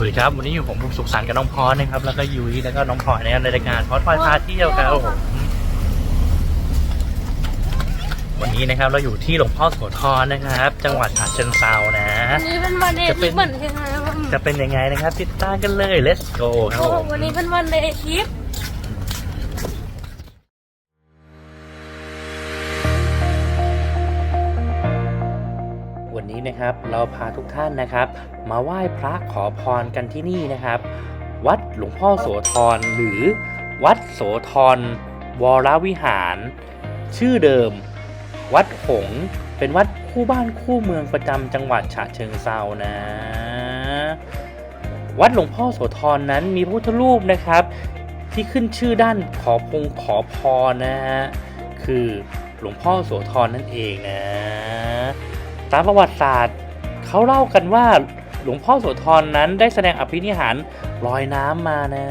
สวัสดีครับวันนี้อยู่ผมภูมิสุขสันต์กับน้องพรนะครับแล้วก็ยุ้ยแล้วก็น้องพลอยนะครับในรายการพอดพลอยพาเที่ยวครับผมวันนี้นะครับเราอยู่ที่หลวงพ่อโสธรนะครับ จังหวัดฉะเชิงเทรานะวันนี้เป็นวันเดย์จะเป็ทรินปเหมือนกันนะครับจะเป็นยังไงนะครับ ติดตามกันเลย let's go ครับโอ้ผมวันนี้เป็นวันเดย์ทริป นี้นะครับ เราพาทุกท่านนะครับ มาไหว้พระขอพรกันที่นี่นะครับ วัดหลวงพ่อโสธรหรือวัดโสธรวรวิหาร ชื่อเดิม วัดหงเป็นวัดคู่บ้านคู่เมืองประจำจังหวัดฉะเชิงเซานะ วัดหลวงพ่อโสธรนั้นมีพระพุทธรูปนะครับ ที่ขึ้นชื่อด้านขอพงขอพรนะฮะคือหลวงพ่อโสธรนั่นเองนะ ตามประวัติศาสตร์เขาเล่ากันว่าหลวงพ่อโสธรนั้นได้แสดงอภินิหารลอยน้ำมานะ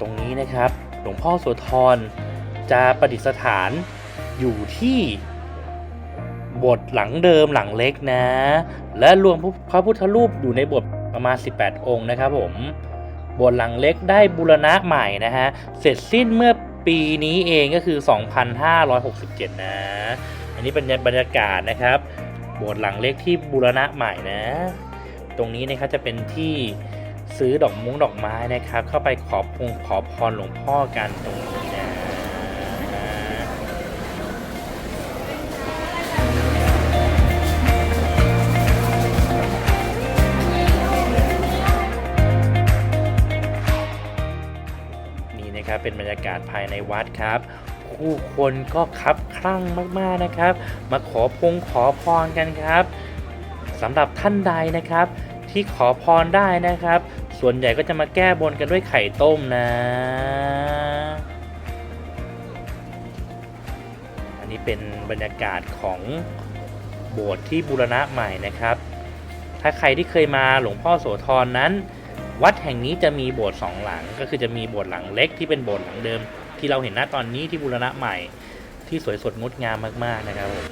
ตรงนี้นะครับ หลวงพ่อโสธรจะประดิษฐานอยู่ที่บสถ์หลังเดิมหลังเล็กนะ และรวมพระพุทธรูปอยู่ในบสถ์ประมาณ 18 องค์นะครับผมบสถ์หลังเล็กได้บูรณะใหม่นะฮะ เสร็จสิ้นเมื่อ ปีนี้เองก็คือ 2,567 นะ อันนี้เป็นบรรยากาศนะครับ โบสถ์หลังเล็กที่บูรณะใหม่นะ ตรงนี้นะครับจะเป็นที่ซื้อดอกมุ้งดอกไม้นะครับ เข้าไปขอพงขอพรหลวงพ่อกันตรงนี้ นะครับ เป็นบรรยากาศภายในวัดครับ ผู้คนก็คับคลั่งมากๆนะครับ มาขอพงขอพรกันครับสำหรับท่านใดนะครับ ที่ขอพรได้นะครับ ส่วนใหญ่ก็จะมาแก้บนกันด้วยไข่ต้มนะอันนี้เป็นบรรยากาศของโบสถ์ที่บูรณะใหม่นะครับ ถ้าใครที่เคยมาหลวงพ่อโสธรนั้น วัดแห่งนี้จะมีโบสถ์สองหลัง ก็คือจะมีโบสถ์หลังเล็กที่เป็นโบสถ์หลังเดิม ที่เราเห็นหน้าตอนนี้ที่บูรณะใหม่ ที่สวยสดงดงามมากๆนะครับผม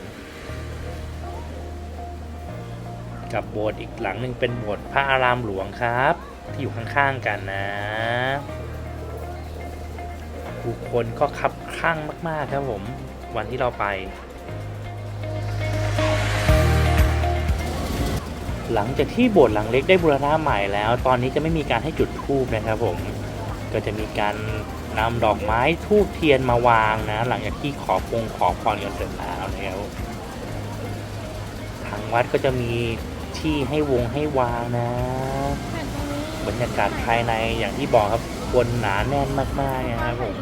กับโบสถ์อีกหลังหนึ่งเป็นโบสถ์พระอารามหลวงครับ ที่อยู่ข้างๆกันนะผู้คนก็คับคลั่งมาก ๆ ครับผม วันที่เราไป หลังจากที่โบสถ์หลังเล็กได้บูรณะใหม่แล้ว ตอนนี้จะไม่มีการให้จุดธูปนะครับผมก็จะมีการนำดอกไม้ทูบเทียนมาวางนะ หลังจากที่ขอพงขอพรกันเสร็จแล้วนะครับทางวัดก็จะมีที่ให้วงให้วางนะ บรรยากาศภายในอย่างที่บอกครับคนหนาแน่นมากๆนะครับผม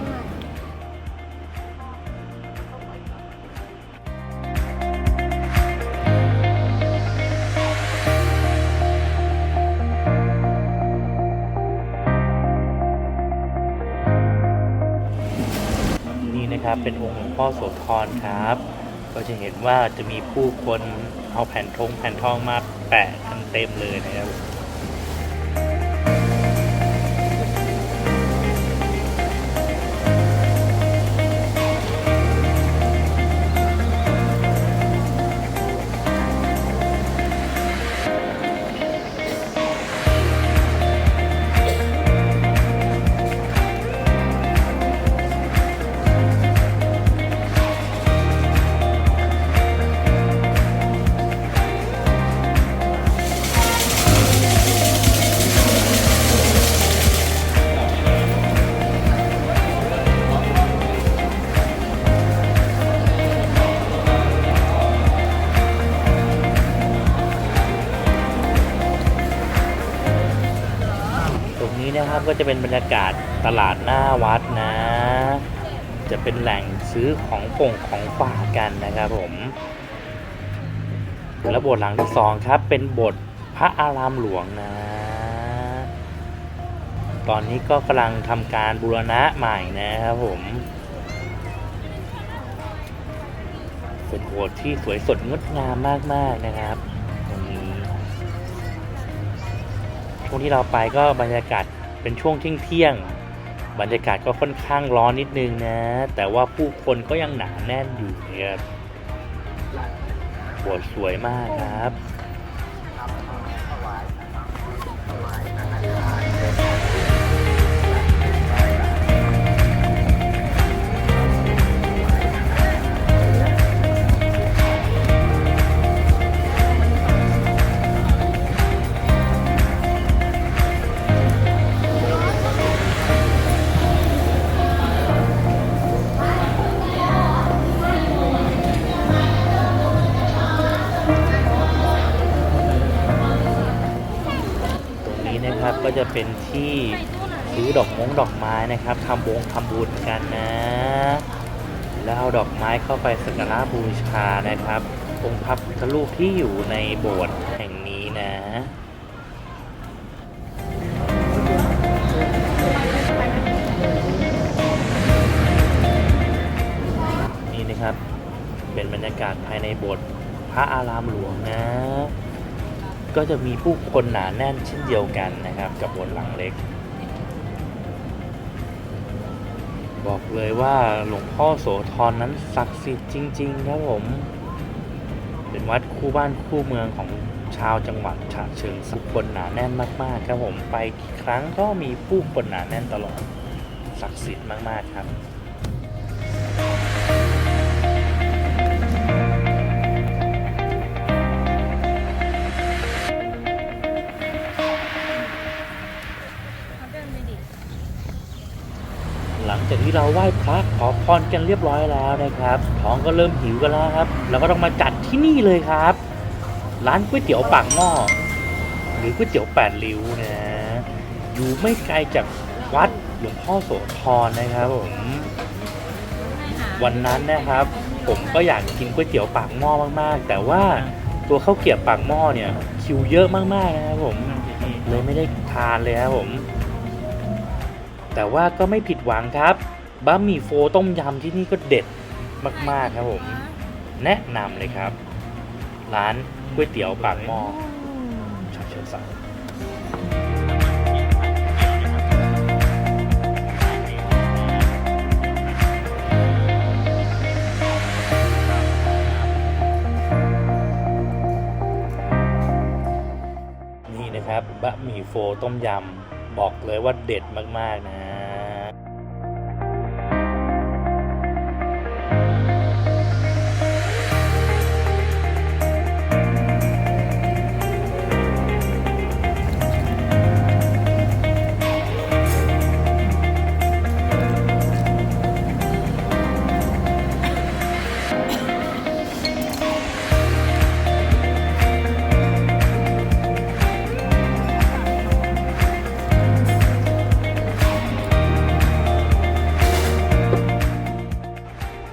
เป็นองค์หลวงพ่อโสธรครับ ก็จะเห็นว่าจะมีผู้คนเอาแผ่นธงแผ่นทองมาแปะกันเต็มเลยนะครับ นี้นะครับก็จะเป็นบรรยากาศตลาดหน้าวัดนะ จะเป็นแหล่งซื้อของป่งของฝากกันนะครับผม และโบสถ์หลังที่สองครับ เป็นโบสถ์พระอารามหลวงนะ ตอนนี้ก็กำลังทำการบูรณะใหม่นะครับผมเป็นโบสถ์ที่สวยสดงดงามมากๆนะครับตรงนี้ช่วงที่เราไปก็บรรยากาศ เป็นช่วงเที่ยงเที่ยงๆบรรยากาศก็ค่อนข้างร้อนนิดนึงนะ แต่ว่าผู้คนก็ยังหนาแน่นอยู่นะครับโบสถ์สวยมากครับ จะเป็นที่ซื้อดอกมงดอกไม้นะครับทำบงทำบุญกันนะ แล้วเอาดอกไม้เข้าไปสักการะบูชานะครับองค์พระพุทธรูปที่อยู่ในโบสถ์แห่งนี้นะนี่นะครับเป็นบรรยากาศภายในโบสถ์พระอารามหลวงนะ ก็จะมีผู้คนหนาแน่นเช่นเดียวกันนะครับกับบสถ์หลังเล็ก บอกเลยว่าหลวงพ่อโสธรนั้นศักดิ์สิทธิ์จริง ๆ ครับผม เป็นวัดคู่บ้านคู่เมืองของชาวจังหวัดฉะเชิงเทราคนหนาแน่นมาก ๆ ครับผมไปกี่ครั้งก็มีผู้คนหนาแน่นตลอดศักดิ์สิทธิ์มาก ๆ ครับ หลังจากที่เราไหว้พระขอพรกันเรียบร้อยแล้วนะครับท้องก็เริ่มหิวกันแล้วครับ เราก็ต้องมาจัดที่นี่เลยครับ ร้านก๋วยเตี๋ยวปากหม้อหรือก๋วยเตี๋ยวแปดริ้วนะอยู่ไม่ไกลจากวัดหลวงพ่อโสธรนะครับผมวันนั้นนะครับ ผมก็อยากกินก๋วยเตี๋ยวปากหม้อมากๆ แต่ว่าตัวข้าวเกรี๊ยวปากหม้อเนี่ยคิวเยอะมากๆนะครับผมเลยไม่ได้ทานเลยครับผม แต่ว่าก็ไม่ผิดหวังครับบะหมี่โฟต้มยำที่นี่ก็เด็ดมากๆครับผม แนะนำเลยครับ ร้านก๋วยเตี๋ยวปากหม้อชาเชิงเทรานี่นะครับบะหมี่โฟต้มยำบอกเลยว่าเด็ดมากๆนะ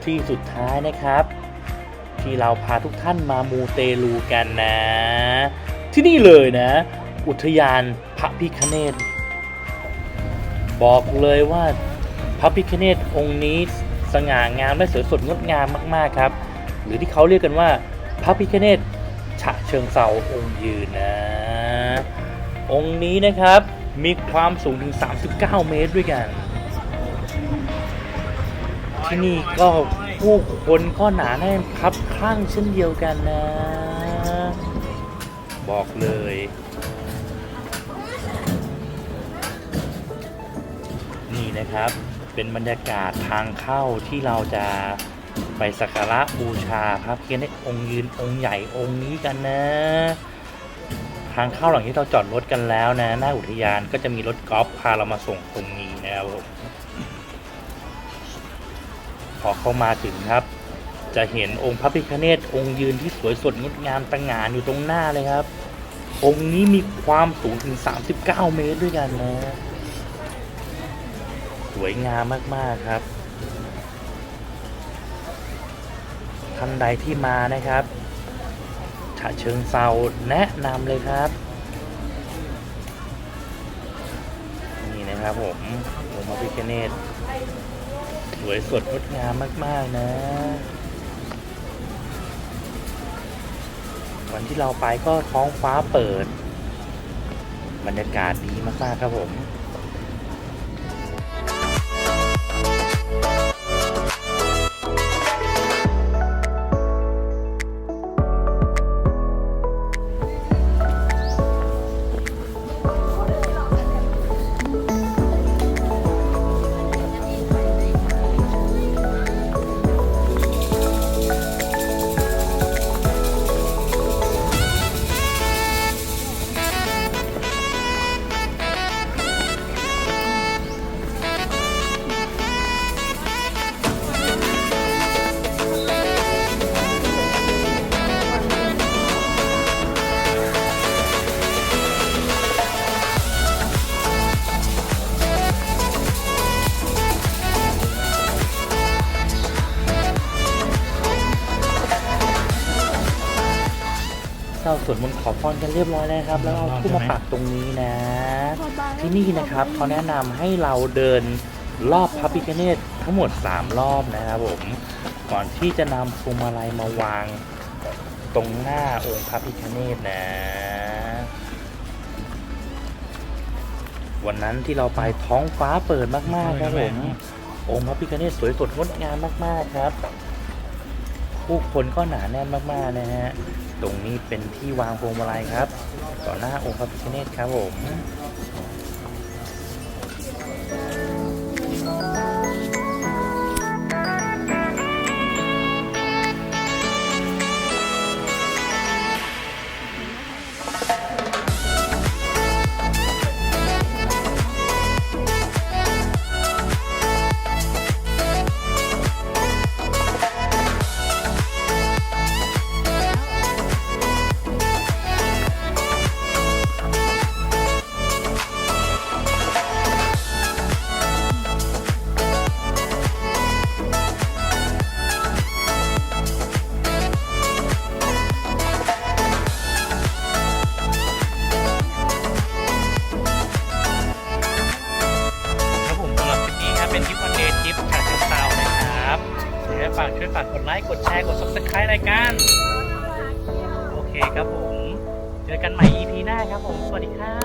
ที่สุดท้ายนะครับ ที่เราพาทุกท่านมามูเตลูกันนะ ที่นี่เลยนะ อุทยานพระพิคเนตบอกเลยว่าพระพิคเนตองค์นี้สง่างามและสวยสดงดงามมากๆครับ หรือที่เขาเรียกกันว่าพระพิคเนตฉะเชิงเซาองค์ยืนนะ องค์นี้นะครับมีความสูงถึง 39 เมตรด้วยกัน ที่นี่ก็ผู้คนก็หนาแน่นครับคลั่งเช่นเดียวกันนะ บอกเลย นี่นะครับเป็นบรรยากาศทางเข้าที่เราจะไปสักการะบูชาพระเพิฆเนองค์ยืนองค์ใหญ่องค์นี้กันนะ ทางเข้าหลังที่เราจอดรถกันแล้วนะ หน้าอุทยานก็จะมีรถกอล์ฟพาเรามาส่งตรงนี้นะครับผม อเข้ามาถึงครับ จะเห็นองค์พระพิฆเนศองค์ยืนที่สวยสดงดงามตั้งงานอยู่ตรงหน้าเลยครับ องค์นี้มีความสูงถึง 39 เมตรด้วยกันนะสวยงามมากๆครับท่านใดที่มานะครับฉะเชิงเซาแนะนำเลยครับ นี่นะครับผมองค์พระพิฆเนศ วยสดงดงามมาก ๆ นะ วันที่เราไปก็ท้องฟ้าเปิด บรรยากาศดีมาก ๆ ครับผม วดมนต์ขอพรกันเรียบร้อยแล้วครับ แล้วเอาทูบมาปักตรงนี้นะ ที่นี่นะครับเขาแนะนำให้เราเดินรอบพระพิฆเนศทั้งหมด 3 รอบนะครับผมก่อนที่จะนำพวงมาลัยมาวางตรงหน้าองค์พระพิฆเนศนะ วันนั้นที่เราไปท้องฟ้าเปิดมากๆครับผมองค์พระพิฆเนศสวยสดงดงามมากๆครับ ผู้คนก็หนาแน่นมากๆนะฮะ ตรงนี้เป็นที่วางพวงมาลัยครับ ต่อหน้าองค์พระพิฆเนศครับผม ดแชร์กด subscribe รายการ โอเคครับผม เจอกันใหม่ EP หน้าครับผม สวัสดีครับ